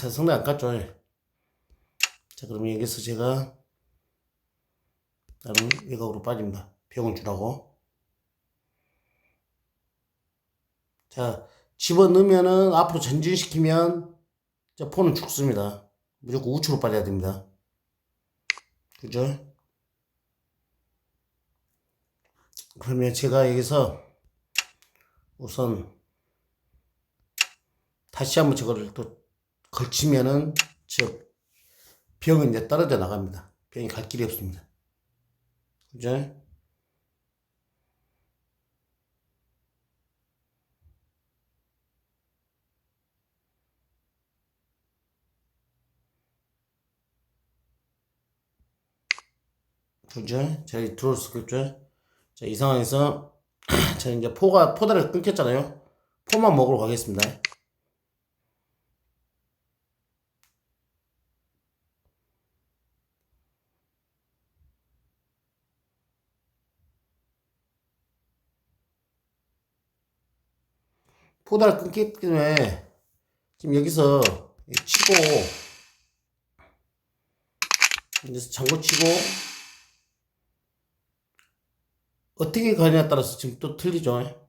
자, 성대 안 깠죠? 자, 그러면 여기서 제가 다른 외곽으로 빠집니다. 병을 주라고. 자, 집어넣으면은 앞으로 전진시키면 자, 폰은 죽습니다. 무조건 우측으로 빠져야 됩니다. 그죠? 그러면 제가 여기서 우선 다시 한번 저거를 또 걸치면은 저 병은 이제 떨어져 나갑니다. 병이 갈 길이 없습니다. 그죠? 그죠? 자, 이 들어올 거죠? 자, 이 상황에서 자, 이제 포가 포다를 끊겼잖아요. 포만 먹으러 가겠습니다. 포다를 끊기 때문에 지금 여기서 치고 여기서 장구 치고 어떻게 가냐에 따라서 지금 또 틀리죠.